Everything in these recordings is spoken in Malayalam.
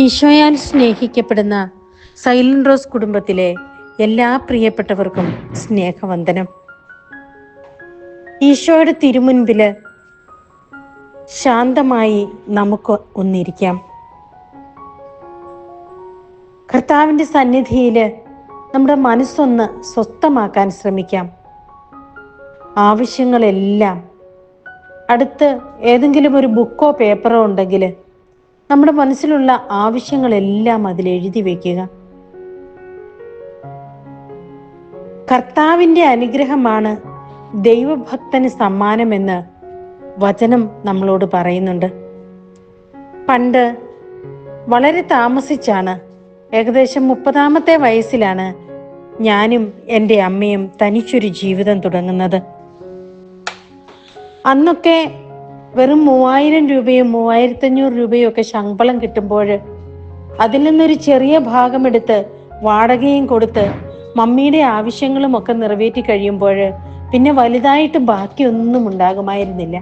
ഈശോയാൽ സ്നേഹിക്കപ്പെടുന്ന സൈലന്റ് റോസ് കുടുംബത്തിലെ എല്ലാ പ്രിയപ്പെട്ടവർക്കും സ്നേഹവന്ദനം. ഈശോയുടെ തിരുമുൻപിൽ ശാന്തമായി നമുക്ക് ഒന്നിരിക്കാം. കർത്താവിന്റെ സന്നിധിയിൽ നമ്മുടെ മനസ്സൊന്ന് സ്വസ്ഥമാക്കാൻ ശ്രമിക്കാം. ആവശ്യങ്ങളെല്ലാം അടുത്ത് ഏതെങ്കിലും ഒരു ബുക്കോ പേപ്പറോ ഉണ്ടെങ്കിൽ നമ്മുടെ മനസ്സിലുള്ള ആവശ്യങ്ങളെല്ലാം അതിൽ എഴുതി വെക്കുക. കർത്താവിന്റെ അനുഗ്രഹമാണ് ദൈവഭക്തന് സമ്മാനമെന്ന് വചനം നമ്മളോട് പറയുന്നുണ്ട്. പണ്ട് വളരെ താമസിച്ചാണ് ഏകദേശം മുപ്പതാമത്തെ വയസ്സിലാണ് ഞാനും എന്റെ അമ്മയും തനിച്ചൊരു ജീവിതം തുടങ്ങുന്നത്. അന്നൊക്കെ വെറും മൂവായിരം രൂപയും മൂവായിരത്തഞ്ഞൂറ് രൂപയും ഒക്കെ ശമ്പളം കിട്ടുമ്പോൾ അതിൽ നിന്നൊരു ചെറിയ ഭാഗം എടുത്ത് വാടകയും കൊടുത്ത് മമ്മിയുടെ ആവശ്യങ്ങളും ഒക്കെ നിറവേറ്റി കഴിയുമ്പോൾ പിന്നെ വലുതായിട്ട് ബാക്കിയൊന്നും ഉണ്ടാകുമായിരുന്നില്ല.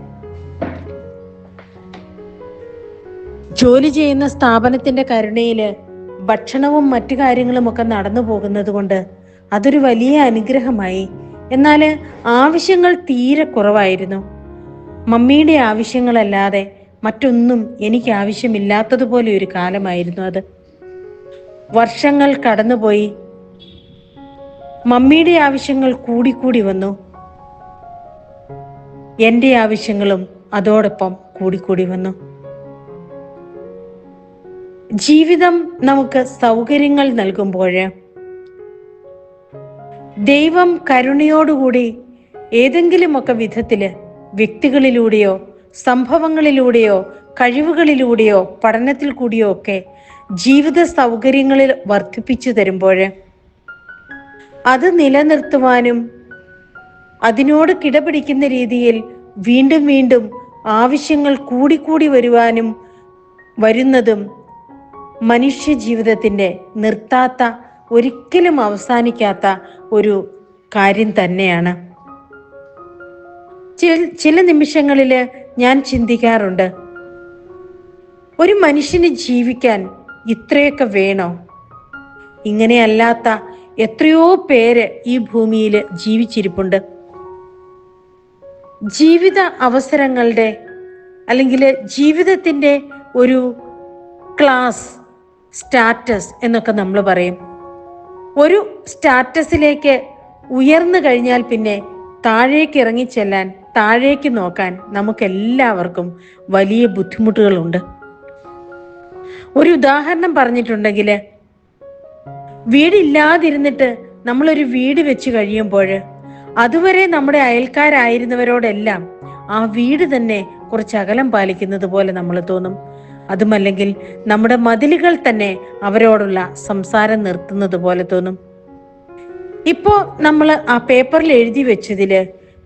ജോലി ചെയ്യുന്ന സ്ഥാപനത്തിന്റെ കരുണയിൽ ഭക്ഷണവും മറ്റു കാര്യങ്ങളും ഒക്കെ നടന്നു പോകുന്നത് കൊണ്ട് അതൊരു വലിയ അനുഗ്രഹമായി. എന്നാൽ ആവശ്യങ്ങൾ തീരെ കുറവായിരുന്നു. മമ്മിയുടെ ആവശ്യങ്ങളല്ലാതെ മറ്റൊന്നും എനിക്ക് ആവശ്യമില്ലാത്തതുപോലെ ഒരു കാലമായിരുന്നു അത്. വർഷങ്ങൾ കടന്നുപോയി. മമ്മിയുടെ ആവശ്യങ്ങൾ കൂടിക്കൂടി വന്നു. എന്റെ ആവശ്യങ്ങളും അതോടൊപ്പം കൂടിക്കൂടി വന്നു. ജീവിതം നമുക്ക് സൗകര്യങ്ങൾ നൽകുമ്പോൾ ദൈവം കരുണയോടുകൂടി ഏതെങ്കിലുമൊക്കെ വിധത്തിൽ വ്യക്തികളിലൂടെയോ സംഭവങ്ങളിലൂടെയോ കഴിവുകളിലൂടെയോ പഠനത്തിൽ കൂടിയോ ഒക്കെ ജീവിത സൗകര്യങ്ങളിൽ വർദ്ധിപ്പിച്ചു തരുമ്പോൾ അത് നിലനിർത്തുവാനും അതിനോട് കിടപിടിക്കുന്ന രീതിയിൽ വീണ്ടും വീണ്ടും ആവശ്യങ്ങൾ കൂടിക്കൂടി വരുവാനും വരുന്നതും മനുഷ്യ ജീവിതത്തിന്റെ നിർത്താത്ത ഒരിക്കലും അവസാനിക്കാത്ത ഒരു കാര്യം തന്നെയാണ്. ചില നിമിഷങ്ങളിൽ ഞാൻ ചിന്തിക്കാറുണ്ട് ഒരു മനുഷ്യന് ജീവിക്കാൻ ഇത്രയൊക്കെ വേണോ? ഇങ്ങനെയല്ലാത്ത എത്രയോ പേര് ഈ ഭൂമിയിൽ ജീവിച്ചിരിപ്പുണ്ട്. ജീവിത അവസരങ്ങളുടെ അല്ലെങ്കിൽ ജീവിതത്തിന്റെ ഒരു ക്ലാസ് സ്റ്റാറ്റസ് എന്നൊക്കെ നമ്മൾ പറയും. ഒരു സ്റ്റാറ്റസിലേക്ക് ഉയർന്നു കഴിഞ്ഞാൽ പിന്നെ താഴേക്ക് ഇറങ്ങിച്ചെല്ലാൻ താഴേക്ക് നോക്കാൻ നമുക്കെല്ലാവർക്കും വലിയ ബുദ്ധിമുട്ടുകളുണ്ട്. ഒരു ഉദാഹരണം പറഞ്ഞിട്ടുണ്ടെങ്കിൽ വീടില്ലാതിരുന്നിട്ട് നമ്മളൊരു വീട് വെച്ച് കഴിയുമ്പോൾ അതുവരെ നമ്മുടെ അയൽക്കാരായിരുന്നവരോടെല്ലാം ആ വീട് തന്നെ കുറച്ച് അകലം പാലിക്കുന്നത് പോലെ നമ്മൾ തോന്നും. അതുമല്ലെങ്കിൽ നമ്മുടെ മതിലുകൾ തന്നെ അവരോടുള്ള സംസാരം നിർത്തുന്നത് പോലെ തോന്നും. ഇപ്പോ നമ്മൾ ആ പേപ്പറിൽ എഴുതി വെച്ചതിൽ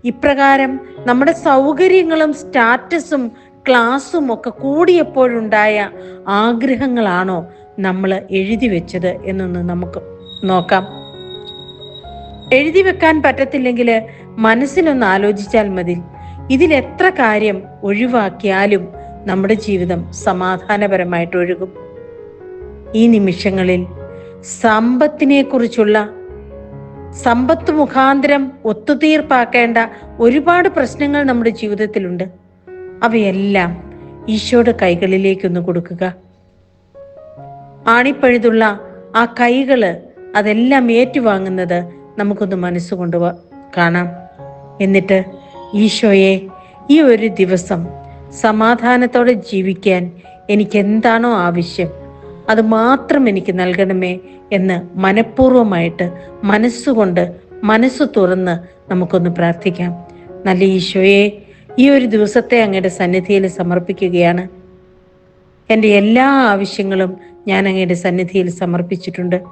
ഇപ്രകാരം നമ്മുടെ സൗകര്യങ്ങളും സ്റ്റാറ്റസും ക്ലാസ്സും ഒക്കെ കൂടിയപ്പോഴുണ്ടായ ആഗ്രഹങ്ങളാണോ നമ്മൾ എഴുതി വെച്ചത് എന്നൊന്ന് നമുക്ക് നോക്കാം. എഴുതി വെക്കാൻ പറ്റത്തില്ലെങ്കിൽ മനസ്സിലൊന്ന് ആലോചിച്ചാൽ മതി. ഇതിൽ എത്ര കാര്യം ഒഴിവാക്കിയാലും നമ്മുടെ ജീവിതം സമാധാനപരമായിട്ട് ഒഴുകും. ഈ നിമിഷങ്ങളിൽ സമ്പത്തിനെ കുറിച്ചുള്ള സമ്പത്ത് മുഖാന്തരം ഒത്തുതീർപ്പാക്കേണ്ട ഒരുപാട് പ്രശ്നങ്ങൾ നമ്മുടെ ജീവിതത്തിലുണ്ട്. അവയെല്ലാം ഈശോയുടെ കൈകളിലേക്കൊന്ന് കൊടുക്കുക. ആണിപ്പഴുതുള്ള ആ കൈകൾ അതെല്ലാം ഏറ്റുവാങ്ങുന്നത് നമുക്കൊന്ന് മനസ്സുകൊണ്ട് കാണാം. എന്നിട്ട് ഈശോയെ ഈ ഒരു ദിവസം സമാധാനത്തോടെ ജീവിക്കാൻ എനിക്ക് എന്താണോ ആവശ്യം അത് മാത്രം എനിക്ക് നൽകണമേ എന്ന് മനഃപൂർവമായിട്ട് മനസ്സുകൊണ്ട് മനസ്സ് തുറന്ന് നമുക്കൊന്ന് പ്രാർത്ഥിക്കാം. നല്ല ഈശോയെ ഈ ഒരു ദിവസത്തെ അങ്ങയുടെ സന്നിധിയിൽ സമർപ്പിക്കുകയാണ്. എന്റെ എല്ലാ ആവശ്യങ്ങളും ഞാൻ അങ്ങയുടെ സന്നിധിയിൽ സമർപ്പിച്ചിട്ടുണ്ട്.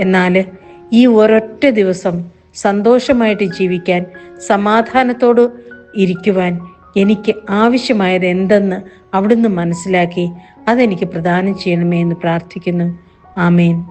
എന്നാൽ ഈ ഒരൊറ്റ ദിവസം സന്തോഷമായിട്ട് ജീവിക്കാൻ സമാധാനത്തോട് ഇരിക്കുവാൻ എനിക്ക് ആവശ്യമായത് എന്തെന്ന് അവിടുന്ന് മനസ്സിലാക്കി അതെനിക്ക് പ്രദാനം ചെയ്യണമേ എന്ന് പ്രാർത്ഥിക്കുന്നു. ആമേൻ.